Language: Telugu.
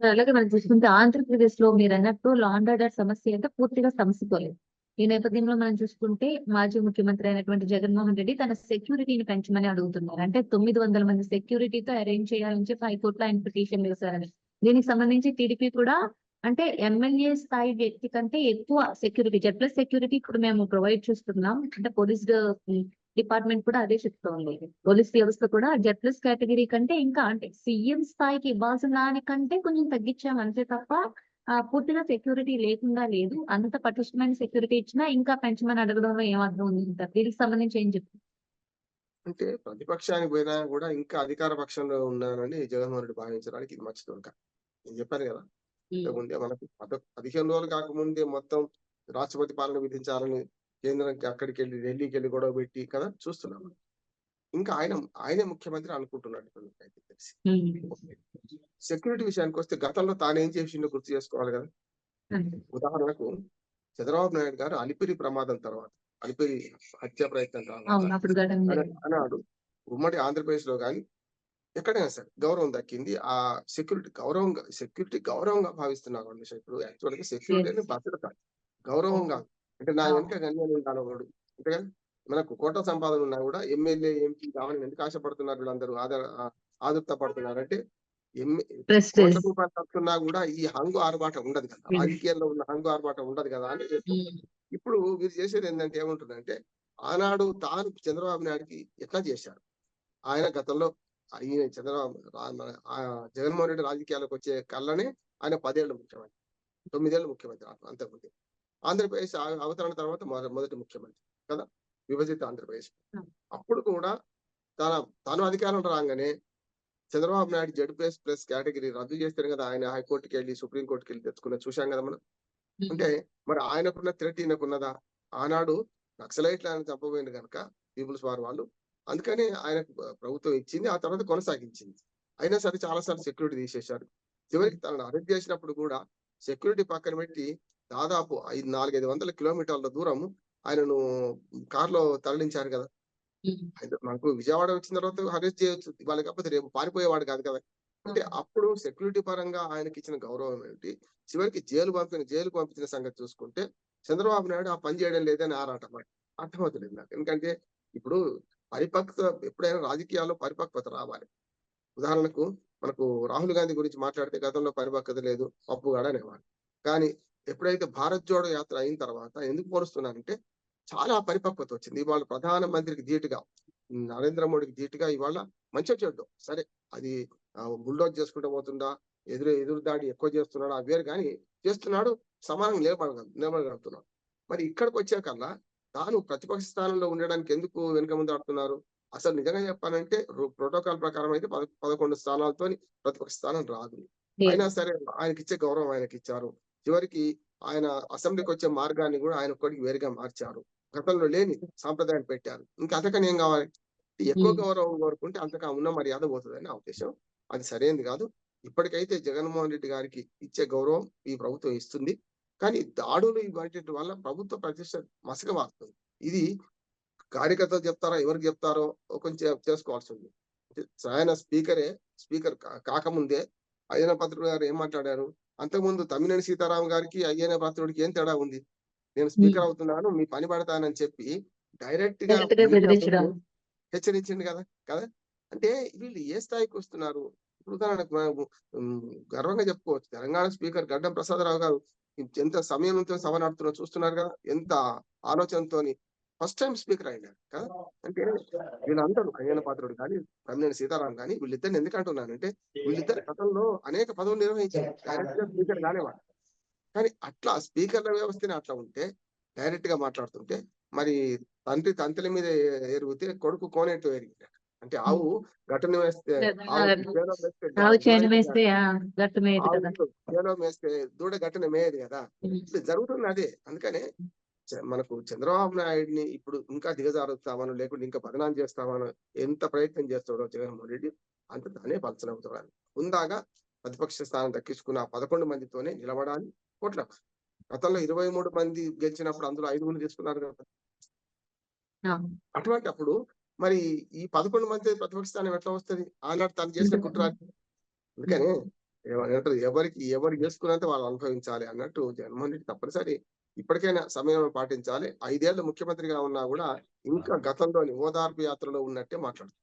అలాగే మనం చూసుకుంటే ఆంధ్రప్రదేశ్లో మీరు అన్నట్టు లా అండ్ ఆర్డర్ సమస్య అంటే పూర్తిగా సమసిపోలేదు. ఈ నేపథ్యంలో మనం చూసుకుంటే మాజీ ముఖ్యమంత్రి అయినటువంటి జగన్మోహన్ రెడ్డి తన సెక్యూరిటీని పెంచమని అడుగుతున్నారు. అంటే తొమ్మిది వందల మంది సెక్యూరిటీతో అరేంజ్ చేయాలని చెప్పి హైకోర్టులో ఆయన పిటిషన్ వేశారని. దీనికి సంబంధించి టీడీపీ కూడా అంటే ఎమ్మెల్యే స్థాయి వ్యక్తి కంటే ఎక్కువ సెక్యూరిటీ జెడ్ ప్లస్ సెక్యూరిటీ ఇప్పుడు మేము ప్రొవైడ్ చేస్తున్నాం. అంటే పోలీస్ డిపార్ట్మెంట్ కూడా అదే చెప్తోంది పోలీస్ వ్యవస్థ కూడా జెడ్ ప్లస్ కేటగిరీ కంటే ఇంకా అంటే సీఎం స్థాయికి ఇవ్వాల్సిన దానికంటే కొంచెం తగ్గించాం అంతే తప్ప పూర్తిగా సెక్యూరిటీ లేకుండా లేదు. అంత పటిష్టమైన సెక్యూరిటీ ఇచ్చినా ఇంకా పెంచమని అడగడంలో ఏమర్థం ఉంది. ఇంకా దీనికి సంబంధించి ఏం చెప్తారు అంటే ప్రతిపక్షానికి పోయినా కూడా ఇంకా అధికార పక్షంలో ఉన్నానని జగన్మోహన్ రెడ్డి భావించడానికి ఇది మంచిది ఇంకా. నేను చెప్పాను కదా. ఇంతకుముందే మనకు పద పదిహేను రోజులు కాకముందే మొత్తం రాష్ట్రపతి పాలన విధించాలని కేంద్రానికి అక్కడికి వెళ్ళి ఢిల్లీకి వెళ్ళి గొడవ పెట్టి కదా చూస్తున్నాం ఇంకా ఆయన ఆయనే ముఖ్యమంత్రి అనుకుంటున్నాడు తెలిసి. సెక్యూరిటీ విషయానికి వస్తే గతంలో తాను ఏం చేసిండో గుర్తు చేసుకోవాలి కదా. ఉదాహరణకు చంద్రబాబు నాయుడు గారు అలిపిరి ప్రమాదం తర్వాత అలిపిరి హత్య ప్రయత్నం తర్వాత. అన్నాడు. ఉమ్మడి ఆంధ్రప్రదేశ్లో కానీ ఎక్కడైనా సరే గౌరవం దక్కింది. ఆ సెక్యూరిటీ గౌరవంగా సెక్యూరిటీ గౌరవంగా భావిస్తున్నారు వాళ్ళు ఇప్పుడు యాక్చువల్గా సెక్యూరిటీ. అనేది భద్రత గౌరవంగా అంటే నా. వెనుక గన్యాలు ఉంటాను వాడు అంతే మనకు కోట సంపాదన ఉన్నా కూడా ఎమ్మెల్యే ఎంపీ కావాలని ఎందుకు ఆశపడుతున్నారు వీళ్ళందరూ ఆధార ఆదుర్త పడుతున్నారు అంటే. కోట్ల రూపాయలు తప్పుతున్నా కూడా ఈ హంగు ఆర్భాట ఉండదు కదా. రాజకీయాల్లో ఉన్న హంగు ఆర్భాట ఉండదు కదా అని. ఇప్పుడు వీరు చేసేది ఏంటంటే ఏముంటుందంటే ఆనాడు తాను చంద్రబాబు నాయుడుకి ఎట్లా చేశారు ఆయన గతంలో ఆయన చంద్రబాబు జగన్మోహన్ రెడ్డి రాజకీయాలకు వచ్చే కళ్ళనే ఆయన పదేళ్ళు ముఖ్యమంత్రి తొమ్మిదేళ్ళు ముఖ్యమంత్రి అంతకుముందు ఆంధ్రప్రదేశ్ అవతరణ తర్వాత మొద- మొదటి ముఖ్యమంత్రి కదా? విభజిత ఆంధ్రప్రదేశ్. అప్పుడు కూడా తన తను అధికారం రాగానే Chandrababu Naidu Z plus plus category రద్దు చేస్తారు కదా? ఆయన హైకోర్టుకి వెళ్ళి సుప్రీం కోర్టుకి వెళ్ళి తెచ్చుకున్న చూశాం కదా మనం? అంటే మరి ఆయనకున్న థ్రెట్ ఈయనకున్నదా? ఆనాడు నక్సలైట్లను చంపబోయింది కనుక పీపుల్స్ వార్ వాళ్ళు. అందుకని ఆయనకు ప్రభుత్వం ఇచ్చింది ఆ తర్వాత కొనసాగించింది. అయినా సరే చాలా సార్లు సెక్యూరిటీ తీసేశారు. చివరికి తనను అరెస్ట్ చేసినప్పుడు కూడా సెక్యూరిటీ పక్కన పెట్టి దాదాపు ఐదు నాలుగైదు వందల కిలోమీటర్ల దూరం ఆయనను కారులో తరలించారు కదా. మనకు విజయవాడ వచ్చిన తర్వాత అరెస్ట్ చేయొచ్చు ఇవాళ కాకపోతే రేపు పారిపోయేవాడు కాదు కదా. అంటే అప్పుడు సెక్యూరిటీ పరంగా ఆయనకి ఇచ్చిన గౌరవం ఏంటి చివరికి జైలు పంపిన జైలుకు పంపించిన సంగతి చూసుకుంటే చంద్రబాబు నాయుడు ఆ పని చేయడం లేదని ఆరాటం అర్థమవుతలేదు నాకు. ఎందుకంటే ఇప్పుడు పరిపక్వత ఎప్పుడైనా రాజకీయాల్లో పరిపక్వత రావాలి. ఉదాహరణకు మనకు రాహుల్ గాంధీ గురించి మాట్లాడితే గతంలో పరిపక్వత లేదు పప్పుగాడు అనేవాడు. కానీ ఎప్పుడైతే భారత్ జోడో యాత్ర అయిన తర్వాత ఎందుకు పోలుస్తున్నానంటే చాలా పరిపక్వత వచ్చింది. ఇవాళ ప్రధాన మంత్రికి ధీటుగా నరేంద్ర మోడీకి ధీటుగా ఇవాళ మంచిగా చెడ్డం. సరే అది బుల్డోజ్ చేసుకుంటూ పోతుందా? ఎదురు ఎదురు దాడి ఎక్కువ చేస్తున్నాడు? అది వేరు కానీ చేస్తున్నాడు సమానంగా నిలబడగ నిలబడగలుగుతున్నాడు. మరి ఇక్కడికి వచ్చాకల్లా తాను ప్రతిపక్ష స్థానంలో ఉండడానికి ఎందుకు వెనుక ముందు ఆడుతున్నారు? అసలు నిజంగా చెప్పాలంటే ప్రోటోకాల్ ప్రకారం అయితే పద పదకొండు స్థానాలతో ప్రతిపక్ష స్థానం రాదు. అయినా సరే ఆయనకి ఇచ్చే గౌరవం ఆయనకి ఇచ్చారు చివరికి ఆయన అసెంబ్లీకి వచ్చే మార్గాన్ని కూడా ఆయన ఒక్కడికి వేరుగా మార్చారు. గతంలో లేని సాంప్రదాయాన్ని పెట్టారు. ఇంకా అంతకని ఏం కావాలి? ఎక్కువ. గౌరవం కోరుకుంటే అంతగా ఉన్న మర్యాద పోతుందని నా ఉద్దేశం. అది సరైనది కాదు. ఇప్పటికైతే జగన్మోహన్ రెడ్డి గారికి ఇచ్చే గౌరవం ఈ ప్రభుత్వం ఇస్తుంది. కానీ దాడులు ఇవాటి వల్ల ప్రభుత్వ ప్రతిష్ట మసకమారుతుంది ఇది కార్యకర్తలు చెప్తారో? ఎవరికి చెప్తారో కొంచెం చేసుకోవాల్సి ఉంది. ఆయన స్పీకరే స్పీకర్ కాకముందే అయ్యన పత్రుడు గారు ఏం మాట్లాడారు? అంతకుముందు తమ్మినేని సీతారాం గారికి అయ్యన పత్రుడికి ఏం తేడా ఉంది? నేను స్పీకర్ అవుతున్నాను మీ పని పడతానని చెప్పి డైరెక్ట్గా. హెచ్చరించింది కదా కదా? అంటే వీళ్ళు ఏ స్థాయికి వస్తున్నారు? ఇప్పుడు ఉదాహరణకు గర్వంగా చెప్పుకోవచ్చు. తెలంగాణ స్పీకర్ గడ్డం ప్రసాదరావు గారు ఎంత సమయంతో సభ నడుతున్నా చూస్తున్నారు కదా ఎంత ఆలోచనతోని ఫస్ట్ టైం స్పీకర్ కదా? అంటే వీళ్ళందరూ అయ్యన పాత్రుడు కానీ తమ్మినేని సీతారాం కానీ వీళ్ళిద్దరిని ఎందుకు అంటున్నానంటే వీళ్ళిద్దరు గతంలో అనేక పదవులు నిర్వహించారు. డైరెక్ట్గా స్పీకర్ కానివాడు. కానీ అట్లా స్పీకర్ల వ్యవస్థని అట్లా ఉంటే డైరెక్ట్గా మాట్లాడుతుంటే మరి తండ్రి తంతెల మీద ఎరిగితే కొడుకు కోనేట్టు ఎరిగినట్టు అంటే ఆవు గట్టును వేస్తే ఆవు చేలో చేయని దూడ గట్టున మేయదు కదా. జరుగుతుంది అదే. అందుకనే మనకు చంద్రబాబు నాయుడిని ఇప్పుడు ఇంకా దిగజారుస్తామనో లేకుంటే ఇంకా బదనాం చేస్తామనో ఎంత ప్రయత్నం చేస్తాడో జగన్మోహన్ రెడ్డి అంత తానే పలచనవుతాడు ఉందాగా ప్రతిపక్ష స్థానం దక్కించుకున్న పదకొండు మందితోనే నిలబడాలి కోట్ల గతంలో ఇరవై మూడు మంది గెలిచినప్పుడు అందులో ఐదుగురు తీసుకున్నారు కదా. అటువంటి అప్పుడు మరి ఈ పదకొండు మంది ప్రతిపక్ష స్థానం ఎట్లా వస్తుంది? ఆనాడు తను చేసిన కుట్ర. అందుకని ఏమంటారు ఎవరికి ఎవరు చేసుకున్నంత వాళ్ళు అనుభవించాలి అన్నట్టు జగన్మోహన్ రెడ్డి తప్పనిసరి ఇప్పటికైనా సమయం పాటించాలి. ఐదేళ్ళు ముఖ్యమంత్రిగా ఉన్నా కూడా ఇంకా గతంలోని ఓదార్పు యాత్రలో ఉన్నట్టే మాట్లాడుతుంది